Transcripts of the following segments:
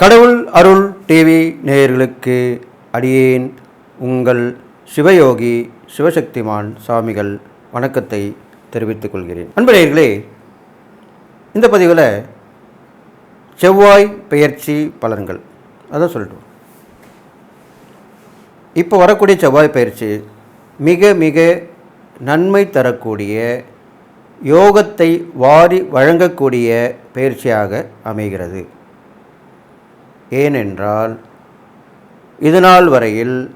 கடவுள் அருள் டிவி நேயர்களுக்கு அடியேன் உங்கள் சிவயோகி சிவசக்திமான் சாமிகள் வணக்கத்தை தெரிவித்துக் கொள்கிறேன். அன்பு நேயர்களே இந்த பதிவில் செவ்வாய் பெயர்ச்சி பலன்கள். அதான் சொல்லிட்டு இப்போ வரக்கூடிய செவ்வாய் பயிற்சி மிக மிக நன்மை தரக்கூடிய யோகத்தை வாரி வழங்கக்கூடிய பயிற்சியாக அமைகிறது. ஏனென்றால் இதுநாள் வரையில்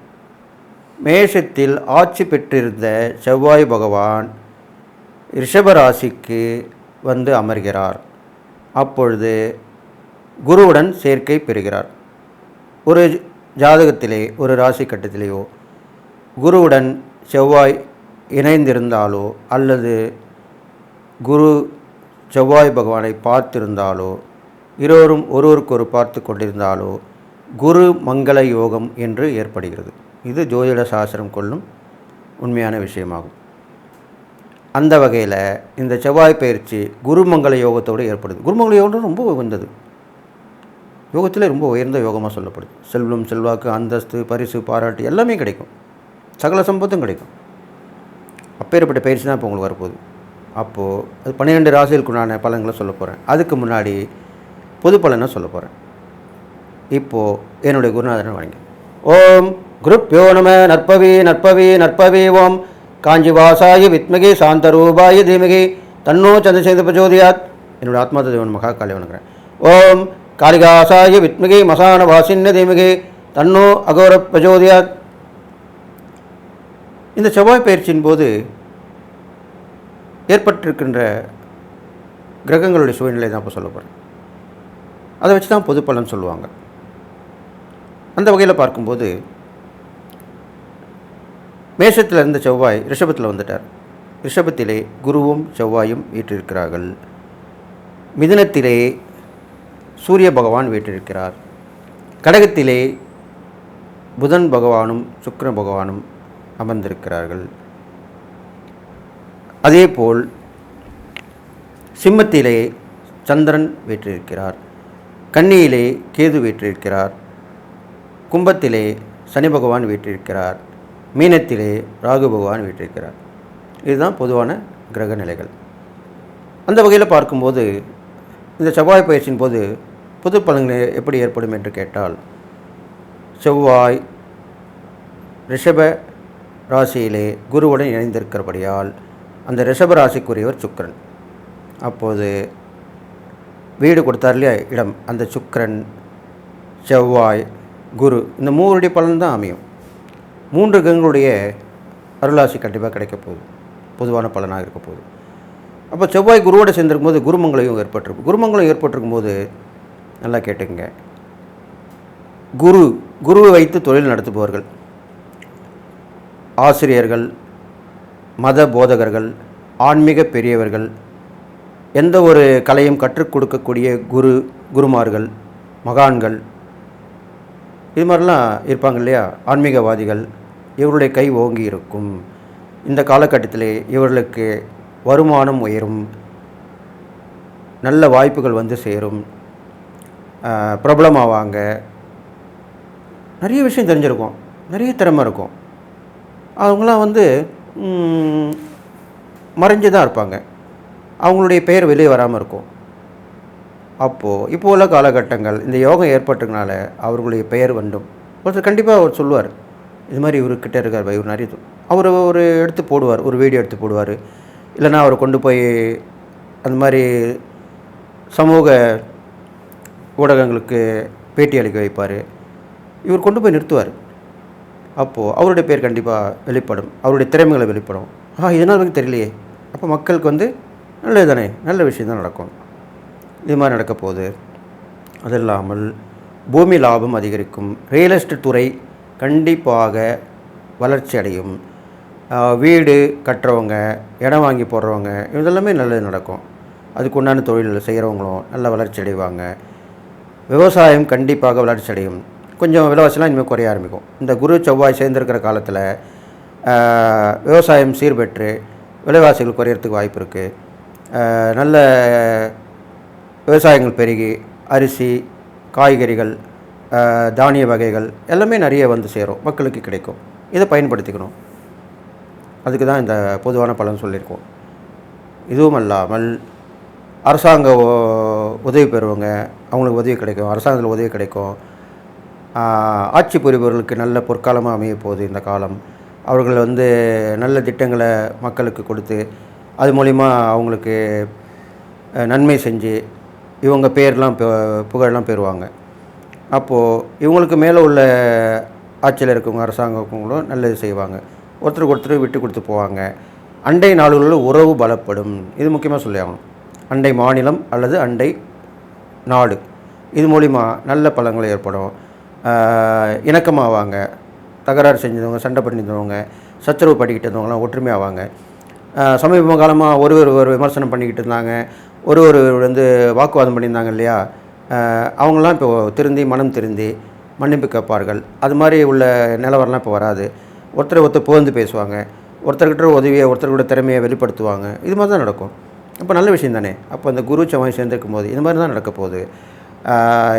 மேஷத்தில் ஆட்சி பெற்றிருந்த செவ்வாய் பகவான் ரிஷபராசிக்கு வந்து அமர்கிறார். அப்பொழுது குருவுடன் சேர்க்கை பெறுகிறார். ஒரு ஜாதகத்திலே ஒரு ராசி கட்டத்திலேயோ குருவுடன் செவ்வாய் இணைந்திருந்தாலோ அல்லது குரு செவ்வாய் பகவானை பார்த்திருந்தாலோ இருவரும் ஒருவருக்கொரு பார்த்து கொண்டிருந்தாலோ குரு மங்கள யோகம் என்று ஏற்படுகிறது. இது ஜோதிட சாஸ்திரம் கொள்ளும் உண்மையான விஷயமாகும். அந்த வகையில் இந்த செவ்வாய் பயிற்சி குருமங்கள யோகத்தோடு ஏற்படுது. குருமங்கள யோகம் ரொம்ப உயர்ந்தது. யோகத்தில் ரொம்ப உயர்ந்த யோகமாக சொல்லப்படுது. செல்வம் செல்வாக்கு அந்தஸ்து பரிசு பாராட்டு எல்லாமே கிடைக்கும். சகல சம்பத்தும் கிடைக்கும். அப்பேற்பட்ட பயிற்சி தான் இப்போ உங்களுக்கு வரப்போகுது. அப்போது அது பன்னிரெண்டு ராசிகளுக்குண்டான பலன்களை சொல்ல போகிறேன் அதுக்கு முன்னாடி பொது பலனை சொல்ல போகிறேன் இப்போது என்னுடைய குருநாதனை வணங்கி. ஓம் குருப்பியோ நம நற்பவி நற்பவி நற்பவி ஓம். காஞ்சிவாசாய வித்மகி சாந்த ரூபாயி தீமகி. தன்னோ சந்திரசேந்த பிரச்சோதியாத். என்னோட ஆத்மாத தேவன் மகா காளி வணங்குறேன். ஓம் காளிகாசாய வித்மகி மசான வாசின்ன தீமகி. தன்னோ அகோர பிரச்சோதியாத். இந்த செவ்வாய் பயிற்சியின் போது ஏற்பட்டிருக்கின்ற கிரகங்களுடைய சூழ்நிலை தான் இப்போ சொல்ல போகிறேன் அதை வச்சு தான் பொது பலன் சொல்லுவாங்க. அந்த வகையில் பார்க்கும்போது மேஷத்தில் இருந்த செவ்வாய் ரிஷபத்தில் வந்துட்டார். ரிஷபத்திலே குருவும் செவ்வாயும் வீற்றிருக்கிறார்கள். மிதுனத்திலே சூரிய பகவான் வீற்றிருக்கிறார். கடகத்திலே புதன் பகவானும் சுக்கர பகவானும் அமர்ந்திருக்கிறார்கள். அதேபோல் சிம்மத்திலே சந்திரன் வீற்றிருக்கிறார். கன்னியிலே கேது வீற்றிருக்கிறார். கும்பத்திலே சனி பகவான் வீற்றிருக்கிறார். மீனத்திலே ராகு பகவான் வீற்றிருக்கிறார். இதுதான் பொதுவான கிரக நிலைகள். அந்த வகையில் பார்க்கும்போது இந்த செவ்வாய் பயிற்சியின் போது புது பலன்கள் எப்படி ஏற்படும் என்று கேட்டால் செவ்வாய் ரிஷப ராசியிலே குருவுடன் இணைந்திருக்கிறபடியால் அந்த ரிஷப ராசிக்குரியவர் சுக்கிரன். அப்போது வீடு கொடுத்தார் இல்லையா இடம்? அந்த சுக்கரன் செவ்வாய் குரு இந்த மூவருடைய பலன் தான் அமையும். மூன்று கிரகங்களுடைய அருளாசி கண்டிப்பாக கிடைக்க போகுது. பொதுவான பலனாக இருக்க போகுது. அப்போ செவ்வாய் குருவோடு சேர்ந்திருக்கும் போது குருமங்களையும் ஏற்பட்டிருக்கும். குருமங்கலம் ஏற்பட்டிருக்கும் போது நல்லா கேட்டுங்க குரு குருவை வைத்து தொழில் நடத்துபவர்கள் ஆசிரியர்கள் மத போதகர்கள் ஆன்மீக பெரியவர்கள் எந்த ஒரு கலையும் கற்றுக் கொடுக்கக்கூடிய குரு குருமார்கள் மகான்கள் இது மாதிரிலாம் இருப்பாங்க இல்லையா? ஆன்மீகவாதிகள் இவருடைய கை ஓங்கி இருக்கும். இந்த காலகட்டத்திலே இவர்களுக்கு வருமானம் உயரும். நல்ல வாய்ப்புகள் வந்து சேரும். பிரபலமாவாங்க. நிறைய விஷயம் தெரிஞ்சிருக்கும். நிறைய திறமை இருக்கும். அவங்களாம் வந்து மறைஞ்சு தான் இருப்பாங்க. அவங்களுடைய பெயர் வெளியே வராமல் இருக்கும். அப்போது இப்போ உள்ள காலகட்டங்கள் இந்த யோகம் ஏற்பட்டதுனால அவர்களுடைய பெயர் வந்தும். ஒருத்தர் கண்டிப்பாக அவர் சொல்லுவார். இது மாதிரி இவர்கிட்ட இருக்கார் இவர் நிறைய அவர் ஒரு எடுத்து போடுவார் ஒரு வீடியோ எடுத்து போடுவார். இல்லைன்னா அவர் கொண்டு போய் அந்த மாதிரி சமூக ஊடகங்களுக்கு பேட்டி அளிக்க வைப்பார். இவர் கொண்டு போய் நிறுத்துவார். அப்போது அவருடைய பேர் கண்டிப்பாக வெளிப்படும். அவருடைய திறமைகளை வெளிப்படும். ஆ இதனால் வரைக்கும் தெரியலையே. அப்போ மக்களுக்கு வந்து நல்லது தானே நல்ல விஷயம் தான் நடக்கும். இது மாதிரி நடக்க போகுது அது இல்லாமல் பூமி லாபம் அதிகரிக்கும். ரியல் எஸ்டேட் துறை கண்டிப்பாக வளர்ச்சி அடையும். வீடு கட்டுறவங்க இடம் வாங்கி போடுறவங்க இதெல்லாமே நல்லது நடக்கும். அதுக்கு உண்டான தொழில் செய்கிறவங்களும் நல்ல வளர்ச்சி அடைவாங்க. விவசாயம் கண்டிப்பாக வளர்ச்சி அடையும். கொஞ்சம் விலைவாசிலாம் இனிமேல் குறைய ஆரம்பிக்கும். இந்த குரு செவ்வாய் சேர்ந்திருக்கிற காலத்தில் விவசாயம் சீர்பெற்று விலைவாசிகள் குறையிறதுக்கு வாய்ப்பு இருக்குது நல்ல விவசாயங்கள் பெருகி அரிசி காய்கறிகள் தானிய வகைகள் எல்லாமே நிறைய வந்து சேரும் மக்களுக்கு கிடைக்கும். இதை பயன்படுத்திக்கணும். அதுக்கு தான் இந்த பொதுவான பலன் சொல்லியிருக்கோம். இதுவும் அல்லாமல் அரசாங்க உதவி பெறுவங்க அவங்களுக்கு உதவி கிடைக்கும் அரசாங்கத்தில் உதவி கிடைக்கும். ஆட்சி புரிபவர்களுக்கு நல்ல பொற்காலமாக அமைய போகுது இந்த காலம். அவர்கள் வந்து நல்ல திட்டங்களை மக்களுக்கு கொடுத்து அது மூலிமா அவங்களுக்கு நன்மை செஞ்சு இவங்க பேர்லாம் புகழெலாம் பெறுவாங்க. அப்போது இவங்களுக்கு மேலே உள்ள ஆட்சியில் இருக்கவங்க அரசாங்கங்களும் நல்லது செய்வாங்க. ஒருத்தருக்கு ஒருத்தர் விட்டு கொடுத்து போவாங்க. அண்டை நாடுகளில் உறவு பலப்படும். இது முக்கியமாக சொல்லியாகணும் அண்டை மாநிலம் அல்லது அண்டை நாடு. இது மூலிமா நல்ல பலங்கள் ஏற்படும். இணக்கமாக இணக்கமாவாங்க. தகராறு செஞ்சவங்க சண்டை பண்ணியிருந்தவங்க சச்சரவு படிக்கிட்டு இருந்தவங்களாம் ஒற்றுமையாவாங்க. சமீப காலமாக ஒருவர் ஒரு விமர்சனம் பண்ணிக்கிட்டு இருந்தாங்க. ஒரு ஒரு வந்து வாக்குவாதம் பண்ணியிருந்தாங்க இல்லையா? அவங்களாம் இப்போ திருந்தி மனம் திருந்தி மன்னிப்பு கேட்பார்கள். அது மாதிரி உள்ள நிலவரம்லாம் இப்போ வராது. ஒருத்தரை ஒருத்தர் புகழ்ந்து பேசுவாங்க. ஒருத்தர்கிட்ட உதவியை ஒருத்தர்கிட்ட திறமையை வெளிப்படுத்துவாங்க. இது மாதிரி தான் நடக்கும். அப்போ நல்ல விஷயம் தானே? அப்போ அந்த குரு செவ்வாய் சேர்ந்திருக்கும் போது இது மாதிரி தான் நடக்க போகுது.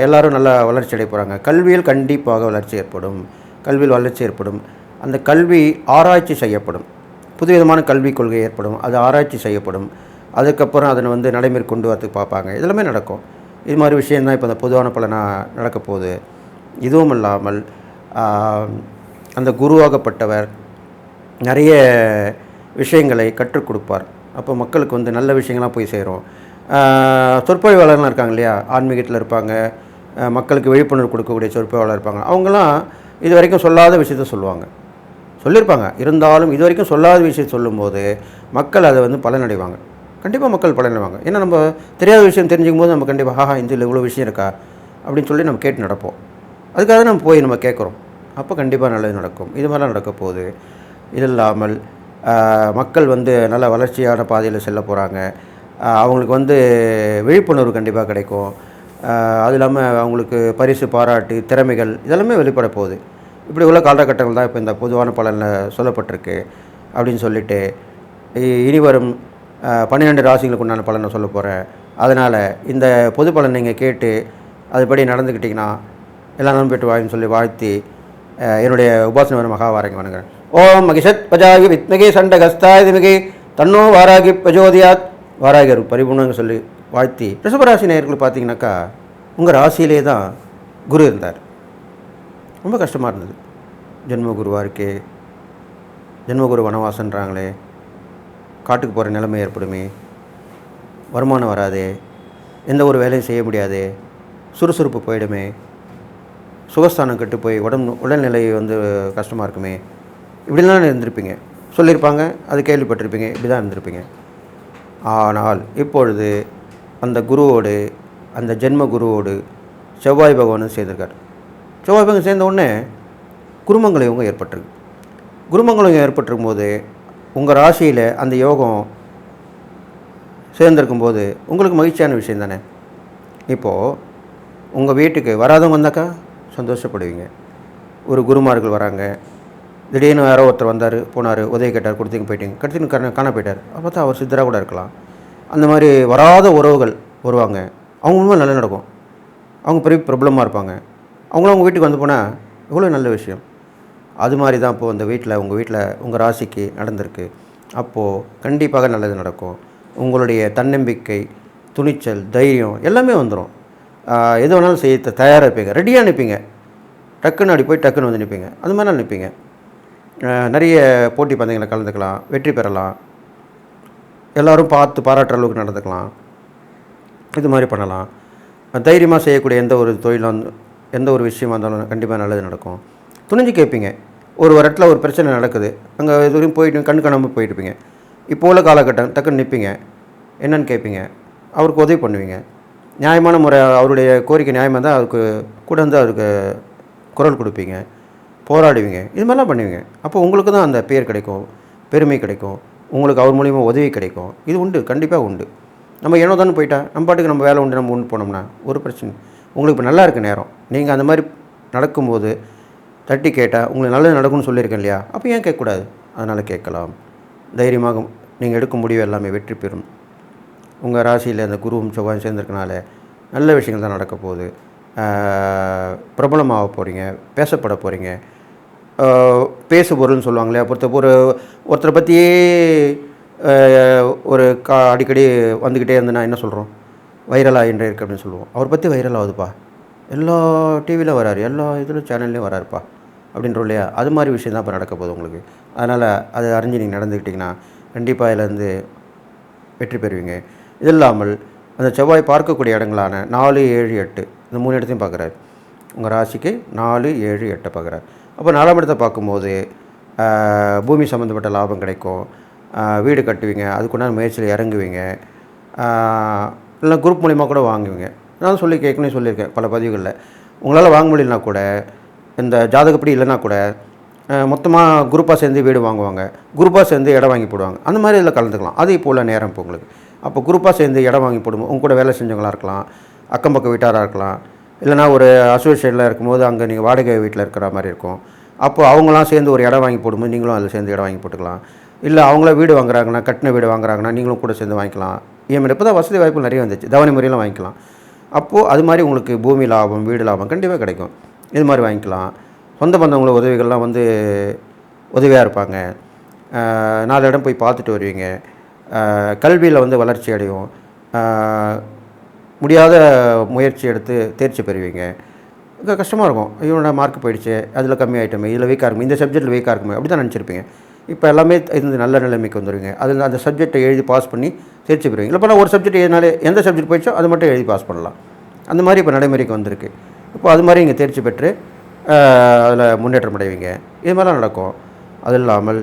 எல்லோரும் நல்லா வளர்ச்சி அடைய போகிறாங்க கல்வியில் கண்டிப்பாக வளர்ச்சி ஏற்படும். கல்வியில் வளர்ச்சி ஏற்படும். அந்த கல்வி ஆராய்ச்சி செய்யப்படும். புதுவிதமான கல்விக் கொள்கை ஏற்படும் அது ஆராய்ச்சி செய்யப்படும். அதுக்கப்புறம் அதனை வந்து நடைமுறை கொண்டு வரதுக்கு பார்ப்பாங்க. இதெல்லாமே நடக்கும். இது மாதிரி விஷயந்தான் இப்போ அந்த பொதுவான பலனாக நடக்க போகுது. இதுவும் இல்லாமல் அந்த குருவாகப்பட்டவர் நிறைய விஷயங்களை கற்றுக் கொடுப்பார். அப்போ மக்களுக்கு வந்து நல்ல விஷயங்கள்லாம் போய் சேரும். ஆஹ், சொற்பொழிவாளர்லாம் இருக்காங்க இல்லையா? ஆன்மீகத்தில் இருப்பாங்க. மக்களுக்கு விழிப்புணர்வு கொடுக்கக்கூடிய சொற்பொழிவாளர் இருப்பாங்க. அவங்களாம் இது வரைக்கும் சொல்லாத விஷயத்த சொல்லுவாங்க. சொல்லியிருப்பாங்க. இருந்தாலும் இது வரைக்கும் சொல்லாத விஷயம் சொல்லும்போது மக்கள் அதை வந்து பலனடைவாங்க. கண்டிப்பாக மக்கள் பலனடைவாங்க. ஏன்னா நம்ம தெரியாத விஷயம் தெரிஞ்சுக்கும் போது நம்ம கண்டிப்பாக ஆஹா இந்தியில் இவ்வளோ விஷயம் இருக்கா? அப்படின்னு சொல்லி நம்ம கேட்டு நடப்போம். அதுக்காக நம்ம போய் நம்ம கேட்குறோம். அப்போ கண்டிப்பாக நல்லது நடக்கும். இது மாதிரிலாம் நடக்க போகுது. இது இல்லாமல் மக்கள் வந்து நல்ல வளர்ச்சியான பாதையில் செல்ல போகிறாங்க அவங்களுக்கு வந்து விழிப்புணர்வு கண்டிப்பாக கிடைக்கும். அது இல்லாமல் அவங்களுக்கு பரிசு பாராட்டு திறமைகள் இதெல்லாமே வெளிப்பட போகுது. இப்படி உள்ள காலகட்டங்கள் தான் இப்போ இந்த பொதுவான பலனில் சொல்லப்பட்டிருக்கு அப்படின்னு சொல்லிட்டு இனி வரும் பன்னிரெண்டு ராசிகளுக்கு உண்டான பலனை சொல்ல போகிறேன் அதனால் இந்த பொது பலன் நீங்கள் கேட்டு அதுபடி நடந்துக்கிட்டிங்கன்னா எல்லாம் நலம் பெற்று வாயின்னு சொல்லி வாழ்த்தி என்னுடைய உபாசன வர மகாவாரங்க வணங்குறேன். ஓம் மகிஷத் பஜாகி வித்மகி சண்ட கஸ்தாய் தன்னோ வாராகி பிரஜோதியாத். வாராகர் பரிபூர்ணங்க சொல்லி வாழ்த்தி ரிஷபராசி நேயர்கள் பார்த்தீங்கன்னாக்கா உங்கள் ராசியிலே தான் குரு இருந்தார். ரொம்ப கஷ்டமாக இருந்தது. ஜென்மகுருவாக இருக்கே ஜென்மகுரு வனவாசன்றாங்களே காட்டுக்கு போகிற நிலைமை ஏற்படுமே வருமானம் வராதே எந்த ஒரு வேலையும் செய்ய முடியாதே சுறுசுறுப்பு போயிடுமே சுகஸ்தானம் கெட்டு போய் உடம்பு உடல்நிலை வந்து கஷ்டமாக இருக்குமே இப்படிலாம் இருந்திருப்பீங்க. சொல்லியிருப்பாங்க அது கேள்விப்பட்டிருப்பீங்க இப்படி தான் இருந்திருப்பீங்க. ஆனால் இப்பொழுது அந்த குருவோடு அந்த ஜென்ம குருவோடு செவ்வாய் பகவானும் சேர்ந்திருக்கார். செவ்வாய் பங்கு சேர்ந்த உடனே குருமங்கள யோகம் ஏற்பட்டிருக்கு. குருமங்கள யோகம் ஏற்பட்டிருக்கும் போது உங்கள் ராசியில் அந்த யோகம் சேர்ந்திருக்கும் போது உங்களுக்கு மகிழ்ச்சியான விஷயம் தானே? இப்போது உங்கள் வீட்டுக்கு வராதவங்க வந்தாக்கா சந்தோஷப்படுவீங்க. ஒரு குருமார்கள் வராங்க. திடீர்னு யாரோ ஒருத்தர் வந்தார் போனார் உதவி கேட்டார் கொடுத்தீங்க போயிட்டீங்க. கடைசின்னு காண காண போயிட்டார். அப்போ தான் அவர் சித்தராக கூட இருக்கலாம். அந்த மாதிரி வராத உறவுகள் வருவாங்க. அவங்க மூலமாக நல்லா நடக்கும். அவங்க பெரிய ப்ராப்ளமாக இருப்பாங்க. அவங்களும் உங்கள் வீட்டுக்கு வந்து போனால் எவ்வளோ நல்ல விஷயம். அது மாதிரி தான் இப்போது இந்த வீட்டில் உங்கள் வீட்டில் உங்கள் ராசிக்கு நடந்திருக்கு. அப்போது கண்டிப்பாக நல்லது நடக்கும். உங்களுடைய தன்னம்பிக்கை துணிச்சல் தைரியம் எல்லாமே வந்துடும் எது வேணாலும் செய்ய த- இருப்பீங்க. ரெடியாக நிற்பீங்க டக்குன்னு அப்படி போய் டக்குன்னு வந்து நிற்பீங்க அது மாதிரிலாம் நிற்பீங்க நிறைய போட்டி பந்தயங்களை கலந்துக்கலாம் வெற்றி பெறலாம். எல்லோரும் பார்த்து பாராட்டுற அளவுக்கு நடந்துக்கலாம். இது மாதிரி பண்ணலாம். தைரியமாக செய்யக்கூடிய எந்த ஒரு தொழிலும் வந்து எந்த ஒரு விஷயமா இருந்தாலும் கண்டிப்பாக நல்லது நடக்கும். துணிஞ்சு கேட்பீங்க ஒரு ஒரு இடத்துல ஒரு பிரச்சனை நடக்குது. அங்கே இது வரையும் போயிட்டு கண் காணாமல் போயிட்டுப்பீங்க. இப்போ உள்ள காலகட்டம் டக்குன்னு நிற்பீங்க என்னன்னு கேட்பீங்க அவருக்கு உதவி பண்ணுவீங்க. நியாயமான முறை அவருடைய கோரிக்கை நியாயமாக தான் அதுக்கு கூட வந்து அதுக்கு குரல் கொடுப்பீங்க. போராடுவீங்க. இது மாதிரிலாம் பண்ணுவீங்க. அப்போ உங்களுக்கு தான் அந்த பேர் கிடைக்கும். பெருமை கிடைக்கும். உங்களுக்கு அவர் மூலிமா உதவி கிடைக்கும். இது உண்டு. கண்டிப்பாக உண்டு. நம்ம ஏனோ தானே போயிட்டா. நம்ம பாட்டுக்கு நம்ம வேலை உண்டு. நம்ம உண்டு போனோம்னா ஒரு பிரச்சனை உங்களுக்கு இப்போ நல்லா இருக்க நேரம். நீங்கள் அந்த மாதிரி நடக்கும்போது தட்டி கேட்டால் உங்களுக்கு நல்லது நடக்கும்னு சொல்லியிருக்கேன் இல்லையா? அப்போ ஏன் கேட்கக்கூடாது? அதனால் கேட்கலாம். தைரியமாக நீங்கள் எடுக்கும் முடிவு எல்லாமே வெற்றி பெறும். உங்கள் ராசியில் அந்த குருவும் செவ்வாயும் சேர்ந்துருக்கனால நல்ல விஷயங்கள் தான் நடக்க போகுது. பிரபலமாக போகிறீங்க பேசப்பட போகிறீங்க பேசு பொருள்னு சொல்லுவாங்க இல்லையா? ஒருத்தர் ஒரு ஒருத்தரை பற்றியே ஒரு கா அடிக்கடி வந்துக்கிட்டே இருந்து நான் என்ன சொல்கிறோம் வைரலாக இருக்கு அப்படின்னு சொல்லுவோம். அவர் பற்றி வைரல் ஆகுதுப்பா எல்லா டிவியில் வராரு. எல்லா இதில் சேனல்லையும் வராருப்பா. அப்படின்றோம் இல்லையா? அது மாதிரி விஷயம் தான் இப்போ நடக்க போகுது உங்களுக்கு. அதனால் அதை அறிஞ்சு நீங்கள் நடந்துக்கிட்டிங்கன்னா கண்டிப்பாக இதுலேருந்து வெற்றி பெறுவீங்க. இது இல்லாமல் அந்த செவ்வாய் பார்க்கக்கூடிய இடங்களான நாலு ஏழு எட்டு இந்த மூணு இடத்தையும் பார்க்குறாரு. உங்கள் ராசிக்கு நாலு ஏழு எட்டை பார்க்குறாரு. அப்போ நாலாம் இடத்தை பார்க்கும்போது பூமி சம்மந்தப்பட்ட லாபம் கிடைக்கும். வீடு கட்டுவீங்க. அதுக்குண்டான முயற்சியில் இறங்குவீங்க. இல்லை குரூப் மூலிமா கூட வாங்குவீங்க. நான் சொல்லி கேட்கணும்னு சொல்லியிருக்கேன் பல பதிவுகளில். உங்களால் வாங்க முடியலனா கூட இந்த ஜாதகப்படி இல்லைன்னா கூட மொத்தமாக குரூப்பாக சேர்ந்து வீடு வாங்குவாங்க. குரூப்பாக சேர்ந்து இடம் வாங்கி போடுவாங்க. அந்த மாதிரி இதில் கலந்துக்கலாம். அது இப்போ உள்ள நேரம் இப்போ உங்களுக்கு. அப்போ குரூப்பாக சேர்ந்து இடம் வாங்கி போடுவோம் உங்க கூட வேலை செஞ்சவங்களா இருக்கலாம் அக்கம் பக்கம் வீட்டாராக இருக்கலாம். இல்லைனா ஒரு அசோசியேஷனில் இருக்கும்போது அங்கே நீங்கள் வாடகை வீட்டில் இருக்கிற மாதிரி இருக்கும். அப்போ அவங்களாம் சேர்ந்து ஒரு இடம் வாங்கி போடும்போது நீங்களும் அதில் சேர்ந்து இடம் வாங்கி போட்டுக்கலாம். இல்லை அவங்கள வீடு வாங்குறாங்கன்னா கட்டின வீடு வாங்குறாங்கன்னா நீங்களும் கூட சேர்ந்து வாங்கிக்கலாம். இஎம்ஐ இப்போ தான் வசதி வாய்ப்புகள் நிறைய வந்துச்சு. தவணை முறையில் வாங்கிக்கலாம். அப்போது அது மாதிரி உங்களுக்கு பூமி லாபம் வீடு லாபம் கண்டிப்பாக கிடைக்கும். இது மாதிரி வாங்கிக்கலாம். சொந்த பந்தவங்கள உதவிகள்லாம் வந்து உதவியாக இருப்பாங்க. நாலு இடம் போய் பார்த்துட்டு வருவீங்க. கல்வியில் வந்து வளர்ச்சி அடையும். முடியாத முயற்சி எடுத்து தேர்ச்சி பெறுவீங்க. கஷ்டமாக இருக்கும். இவனோட மார்க் போயிடுச்சு. அதில் கம்மி ஆகிட்டோமே இதில் வீக்காக இருக்குமே. இந்த சப்ஜெக்ட்டில் வீக்காக இருக்குமே. அப்படி தான் நினச்சிருப்பீங்க. இப்போ எல்லாமே இந்த நல்ல நிலைமைக்கு வந்துடுவீங்க அதில் அந்த சப்ஜெக்டை எழுதி பாஸ் பண்ணி தேர்ச்சி பெறுவீங்க. இல்லை இப்போ ஒரு சப்ஜெக்ட் எழுதினாலே எந்த சப்ஜெக்ட் போயிடுச்சோ அது மட்டும் எழுதி பாஸ் பண்ணலாம். அந்த மாதிரி இப்போ நடைமுறைக்கு வந்திருக்கு. இப்போ அது மாதிரி இங்கே தேர்ச்சி பெற்று அதில் முன்னேற்றம் அடைவீங்க. இது மாதிரிலாம் நடக்கும். அது இல்லாமல்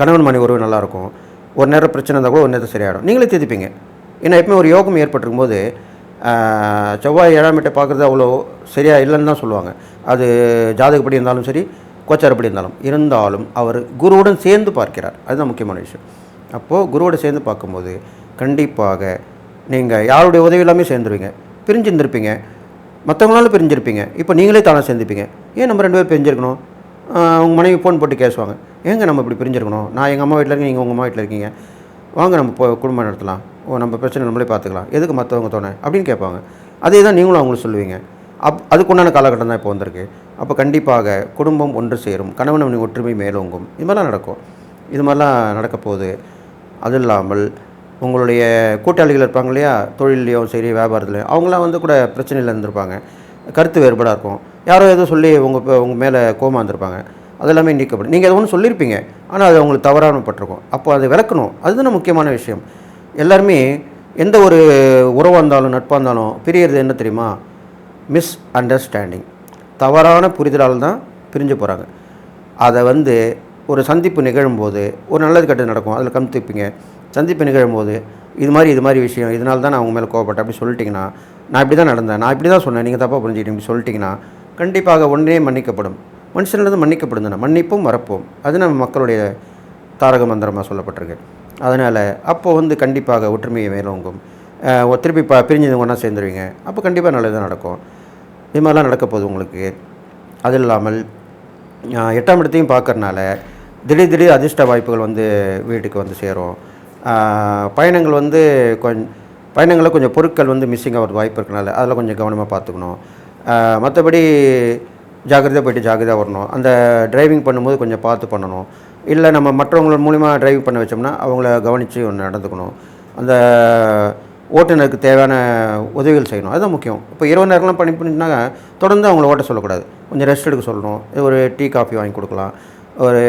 கணவன் மனைவி உறவு நல்லாயிருக்கும். ஒரு நேரம் பிரச்சனை இருந்தால் கூட ஒரு நேரத்தில் சரியாயிடும். நீங்களே திருப்பிங்க ஏன்னா எப்பவுமே ஒரு யோகம் ஏற்பட்டிருக்கும் போது செவ்வாய் ஏழாம் வீட்டை பார்க்குறது அவ்வளோ சரியாக இல்லைன்னு தான் சொல்லுவாங்க. அது ஜாதகப்படி இருந்தாலும் சரி கோச்சார் எப்படி இருந்தாலும் இருந்தாலும் அவர் குருவுடன் சேர்ந்து பார்க்கிறார். அதுதான் முக்கியமான விஷயம். அப்போது குருவோட சேர்ந்து பார்க்கும்போது கண்டிப்பாக நீங்கள் யாருடைய உதவி எல்லாமே சேர்ந்துருவீங்க. பிரிஞ்சிருந்துருப்பீங்க. மற்றவங்களால பிரிஞ்சிருப்பீங்க. இப்போ நீங்களே தானே சேர்ந்துப்பீங்க. ஏன் நம்ம ரெண்டு பேரும் பிரிஞ்சிருக்கணும்? உங்கள் மனைவி ஃபோன் போட்டு பேசுவாங்க ஏங்க நம்ம இப்படி பிரிஞ்சிருக்கணும்? நான் எங்கள் அம்மா வீட்டில் இருக்கேன் நீங்கள் உங்கள் அம்மா வீட்டில் இருக்கீங்க. வாங்க நம்ம போ குடும்பம் நடத்தலாம். ஓ நம்ம பிரச்சனை நம்மளே பார்த்துக்கலாம். எதுக்கு மற்றவங்க தோணை? அப்படின்னு கேட்பாங்க. அதே தான் நீங்களும் அவங்களுக்கு சொல்லுவீங்க. அப் அதுக்குண்டான காலகட்டம் தான் இப்போ வந்திருக்கு. அப்போ கண்டிப்பாக குடும்பம் ஒன்று சேரும் கணவன் ஒற்றுமை மேலோங்கும். இது மாதிரிலாம் நடக்கும். இது மாதிரிலாம் நடக்க போகுது அது இல்லாமல் உங்களுடைய கூட்டாளிகள் இருப்பாங்க இல்லையா? தொழிலையும் சரி வியாபாரத்துலையும் அவங்களாம் வந்து கூட பிரச்சனையில் இருந்திருப்பாங்க. கருத்து வேறுபாடாக இருக்கும். யாரோ ஏதோ சொல்லி உங்கள் உங்கள் மேலே கோமா இருந்திருப்பாங்க. அதெல்லாமே நீக்கப்படும். நீங்கள் அதை ஒன்று சொல்லியிருப்பீங்க. ஆனால் அது அவங்களுக்கு தவறான பட்டிருக்கும். அப்போ அதை விளக்கணும். அதுதான் முக்கியமான விஷயம். எல்லாருமே எந்த ஒரு உறவாக இருந்தாலும் நட்பாக இருந்தாலும் பிரியறது என்ன தெரியுமா? Misunderstanding. தவறான புரிதலால் தான் பிரிஞ்சு போகிறாங்க அதை வந்து ஒரு சந்திப்பு நிகழும்போது ஒரு நல்லது கெட்டது நடக்கும். அதில் கம்திப்பீங்க சந்திப்பு நிகழும்போது இது மாதிரி இது மாதிரி விஷயம் இதனால தான் நான் உங்கள் மேலே கோவப்பட்டேன் அப்படி சொல்லிட்டிங்கன்னா நான் இப்படி தான் நடந்தேன் நான் இப்படி தான் சொன்னேன் நீங்கள் தப்பாக புரிஞ்சுக்கிட்டீங்க இப்படி சொல்லிட்டிங்கன்னா கண்டிப்பாக ஒன்றே மன்னிக்கப்படும். மனுஷனிலிருந்து மன்னிக்கப்படும் தானே. மன்னிப்பும் மறப்போம். அது நம்ம மக்களுடைய தாரக மந்திரமாக சொல்லப்பட்டிருக்கு. அதனால் அப்போ வந்து கண்டிப்பாக ஒற்றுமையை மேலோங்கும். திருப்பி ப பிரிஞ்சது ஒன்றா சேர்ந்துருவீங்க. அப்போ கண்டிப்பாக நல்லது நடக்கும். இது மாதிரிலாம் நடக்க போகுது உங்களுக்கு. அது இல்லாமல் எட்டாம் இடத்தையும் பார்க்கறனால திடீர் திடீர் அதிர்ஷ்ட வாய்ப்புகள் வந்து வீட்டுக்கு வந்து சேரும். பயணங்கள் வந்து கொஞ்சம் பயணங்களில் கொஞ்சம் பொருட்கள் வந்து மிஸ்ஸிங் ஆகிறது வாய்ப்பு இருக்கனால அதில் கொஞ்சம் கவனமாக பார்த்துக்கணும். மற்றபடி ஜாக்கிரதையாக போயிட்டு ஜாக்கிரதையாக வரணும். அந்த டிரைவிங் பண்ணும்போது கொஞ்சம் பார்த்து பண்ணணும். இல்லை நம்ம மற்றவங்கள மூலிமா டிரைவிங் பண்ண வச்சோம்னா அவங்கள கவனித்து ஒன்று நடந்துக்கணும். அந்த ஓட்டுநருக்கு தேவையான உதவிகள் செய்யணும். அதுதான் முக்கியம். இப்போ இரவு நேரம்லாம் பண்ணி பண்ணிட்டுனாங்க தொடர்ந்து அவங்கள ஓட்ட சொல்லக்கூடாது. கொஞ்சம் ரெஸ்ட் எடுக்க சொல்லணும். ஒரு டீ காஃபி வாங்கி கொடுக்கலாம். ஒரு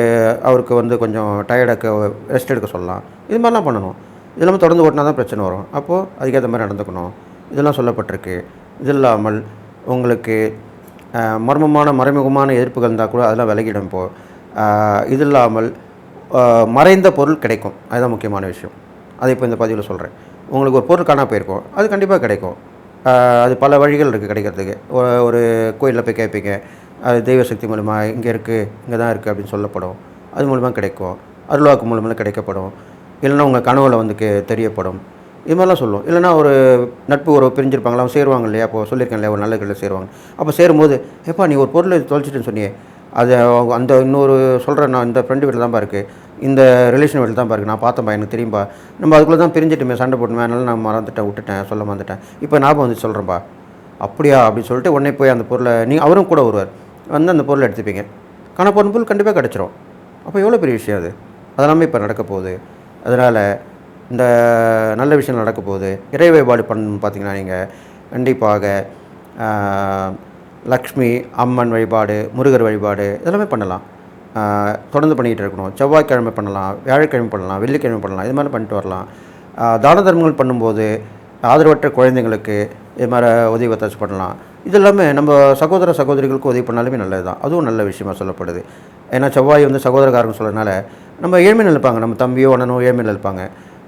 அவருக்கு வந்து கொஞ்சம் டயர்டாக ரெஸ்ட் எடுக்க சொல்லலாம். இது மாதிரிலாம் பண்ணணும். இதெல்லாம் தொடர்ந்து ஓட்டினா தான் பிரச்சனை வரும். அப்போது அதுக்கேற்ற மாதிரி நடந்துக்கணும். இதெல்லாம் சொல்லப்பட்டிருக்கு. இது இல்லாமல் உங்களுக்கு மர்மமான மறைமுகமான எதிர்ப்புகள் இருந்தால் கூட அதெல்லாம் விலகிடும் இப்போது இது இல்லாமல் மறைந்த பொருள் கிடைக்கும். அதுதான் முக்கியமான விஷயம். அதை இப்போ இந்த பதிவில் சொல்கிறேன் உங்களுக்கு ஒரு பொருள் காணாமல் போயிருக்கும். அது கண்டிப்பாக கிடைக்கும். அது பல வழிகள் இருக்குது கிடைக்கிறதுக்கு. ஒ- ஒரு கோயிலில் போய் கேட்பீங்க அது தெய்வ சக்தி மூலிமா இங்கே இருக்குது இங்கே தான் இருக்குது அப்படின்னு சொல்லப்படும். அது மூலிமா கிடைக்கும். அருள்வாக்கு மூலமாக கிடைக்கப்படும். இல்லைன்னா உங்கள் கனவுல வந்து கே தெரியப்படும். இது மாதிரிலாம் சொல்லுவோம். இல்லைன்னா ஒரு நட்பு உறவு பிரிஞ்சிருப்பாங்களா? அவங்க சேருவாங்க இல்லையா? அப்போ சொல்லியிருக்கேன் இல்லையா ஒரு நல்ல கடையில் சேருவாங்க. அப்போ சேரும்போது எப்பா நீ ஒரு பொருளை தொலைச்சிட்டுன்னு சொன்னியே. அது அந்த இன்னொரு சொல்கிறேன் நான் இந்த ஃப்ரெண்டு வீட்டில் தான்ப்பா இருக்குது இந்த ரிலேஷன் வீட்டில் தான் இருக்குது நான் பார்த்தேன்ப்பா எனக்கு தெரியும்பா. நம்ம அதுக்குள்ளே தான் பிரிஞ்சிட்டுமே சண்டை போட்டுமே அதனால நான் மறந்துட்டேன் விட்டுட்டேன் சொல்ல மறந்துட்டேன். இப்போ ஞாபகம் வந்து சொல்கிறேன்ப்பா அப்படியா அப்படின்னு சொல்லிட்டு உடனே போய் அந்த பொருளை நீங்கள் அவரும் கூட வருவார். வந்து அந்த பொருளை எடுத்துப்பீங்க. காண போன பொருள் கண்டிப்பாக கிடச்சிரும். அப்போ எவ்வளோ பெரிய விஷயம் அது? அதெல்லாமே இப்போ நடக்க போகுது. அதனால் இந்த நல்ல விஷயம் நடக்க போகுது. இறை வழிபாடு பண்ணணும் பார்த்தீங்கன்னா நீங்கள் கண்டிப்பாக லக்ஷ்மி அம்மன் வழிபாடு முருகர் வழிபாடு இதெல்லாமே பண்ணலாம். தொடர்ந்து பண்ணிகிட்டு இருக்கணும். செவ்வாய்க்கிழமை பண்ணலாம் வியாழக்கிழமை பண்ணலாம் வெள்ளிக்கிழமை பண்ணலாம் இது மாதிரி பண்ணிட்டு வரலாம். தான தர்மங்கள் பண்ணும்போது ஆதரவற்ற குழந்தைங்களுக்கு இது மாதிரி உதவி ஒத்தாச்சு பண்ணலாம். இது எல்லாமே நம்ம சகோதர சகோதரிகளுக்கு உதவி பண்ணாலுமே நல்லது தான் அதுவும் நல்ல விஷயமா சொல்லப்படுது. ஏன்னா செவ்வாய் வந்து சகோதரக்காரங்க சொல்கிறதுனால நம்ம ஏழ்மையில் இருப்பாங்க. நம்ம தம்பியோ அண்ணனோ ஏழ்மையில் இருப்பாங்க.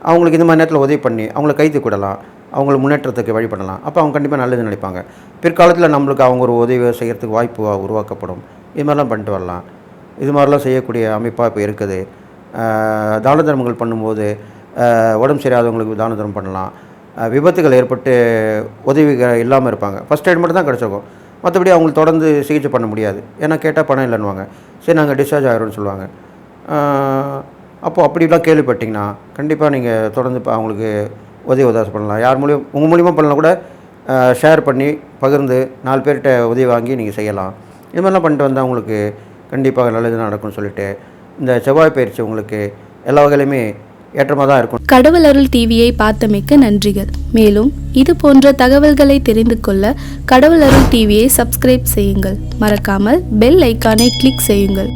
அவங்களுக்கு இந்த மாதிரி நேரத்தில் உதவி பண்ணி அவங்கள கைது கூடலாம் அவங்கள முன்னேற்றத்துக்கு வழி பண்ணலாம் அப்போ அவங்க கண்டிப்பாக நல்லது நினைப்பாங்க. பிற்காலத்தில் நம்மளுக்கு அவங்க ஒரு உதவி செய்கிறதுக்கு வாய்ப்பு உருவாக்கப்படும். இது மாதிரிலாம் பண்ணிட்டு வரலாம். இது மாதிரிலாம் செய்யக்கூடிய அமைப்பாக இப்போ இருக்குது. தான தர்மங்கள் பண்ணும்போது உடம்பு சரியாதவங்களுக்கு தான தர்மம் பண்ணலாம். விபத்துகள் ஏற்பட்டு உதவிகள் இல்லாமல் இருப்பாங்க. ஃபஸ்ட் எய்ட் மட்டும் தான் கிடச்சிருக்கும். மற்றபடி அவங்களுக்கு தொடர்ந்து சிகிச்சை பண்ண முடியாது. ஏன்னா கேட்டால் பணம் இல்லைன்னுவாங்க. சரி நாங்கள் டிஸ்சார்ஜ் ஆகிறோம்னு சொல்லுவாங்க. அப்போது அப்படிலாம் கேள்விப்பட்டிங்கன்னா கண்டிப்பாக நீங்கள் தொடர்ந்து இப்போ அவங்களுக்கு உதவி உதாசை பண்ணலாம். யார் மூலியம் உங்கள் மூலியமாக பண்ணலாம் கூட ஷேர் பண்ணி பகிர்ந்து நாலு பேர்கிட்ட உதவி வாங்கி நீங்கள் செய்யலாம். இது மாதிரிலாம் பண்ணிட்டு வந்தால் உங்களுக்கு கண்டிப்பாக நல்லது நடக்கும்னு சொல்லிட்டு இந்த செவ்வாய் பயிற்சி உங்களுக்கு எல்லா வகையிலுமே ஏற்றமாக தான் இருக்கும். கடவுள் அருள் டிவியை பார்த்தமைக்க நன்றிகள். மேலும் இது போன்ற தகவல்களை தெரிந்து கொள்ள கடவுள் அருள் டிவியை சப்ஸ்கிரைப் செய்யுங்கள். மறக்காமல் பெல் ஐக்கானை கிளிக் செய்யுங்கள்.